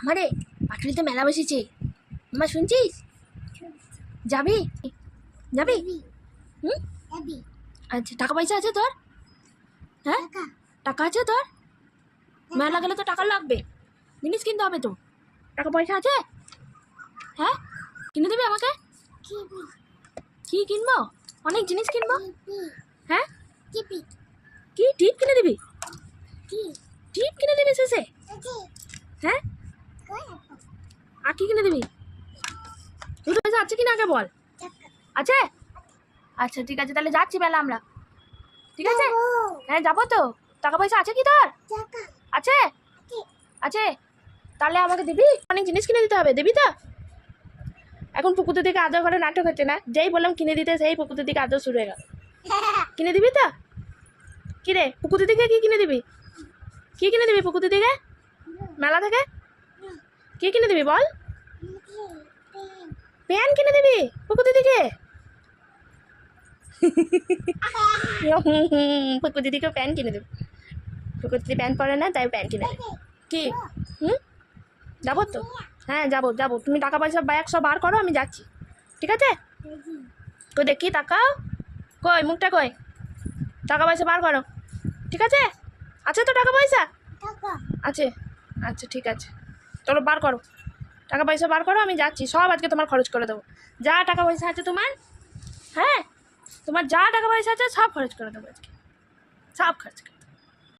আমারে পাটুলিতে মেলা বসেছে। আমার শুনছিস? যাবি? যাবি? হুম? আচ্ছা টাকা পয়সা আছে তোর? হ্যাঁ? টাকা। আছে তোর? মেলা গেলে তো টাকা লাগবে। জিনিস কিনতে হবে তো। টাকা পয়সা আছে? হ্যাঁ? কিনে দিবি আমাকে? কি কিনবো? অনেক জিনিস কিনবো? হ্যাঁ? কি টিপ কিনে দিবি? টিপ কিনে দিবি শেষে? হ্যাঁ? কি কিনে দিবি? দুটো। পয়সা আছে কিনা আগে বল। আছে? আচ্ছা ঠিক আছে তাহলে যাচ্ছি বেলা আমরা। ঠিক আছে? হ্যাঁ যাব তো। টাকা পয়সা আছে কি তোর? আছে? আছে। তাহলে আমাকে দিবি? অনেক জিনিস কিনে দিতে হবে দিবি তো? এখন পুকুরের দিকে আদর করে নাটক হচ্ছে না? যেই বললাম কিনে দিতে সেই পুকুরের দিকে আদর শুরু হয়ে গেল। কিনে দিবি তো? কি রে পুকুরের দিকে কি কিনে দিবি? কি কিনে দিবি পুকুরের দিকে? মেলা থেকে? কি কিনে দিবি বল? প্যান কিনে দিবি পুকুরের দিকে পুকুর দিদিকে প্যান কিনে দেবো। পুকুর দিদি প্যান পরে না তাই প্যান কিনে দেবে। কি? হুম? যাব তো? হ্যাঁ যাব যাব। তুমি টাকা পয়সা ব্যাগ সব বার করো আমি যাচ্ছি। ঠিক আছে? কই দেখি তাকাও। কই মুখটা কই? টাকা পয়সা বার করো। ঠিক আছে? আছে তো টাকা পয়সা? আছে। আচ্ছা ঠিক আছে। চলো বার করো। টাকা পয়সা বার করো, আমি যাচ্ছি। সব আজকে তোমার খরচ করে দেবো। যা টাকা পয়সা আছে তোমার হ্যাঁ? তোমার যা টাকা পয়সা আছে সব খরচ করে দেবো আজকে। সব খরচ করে।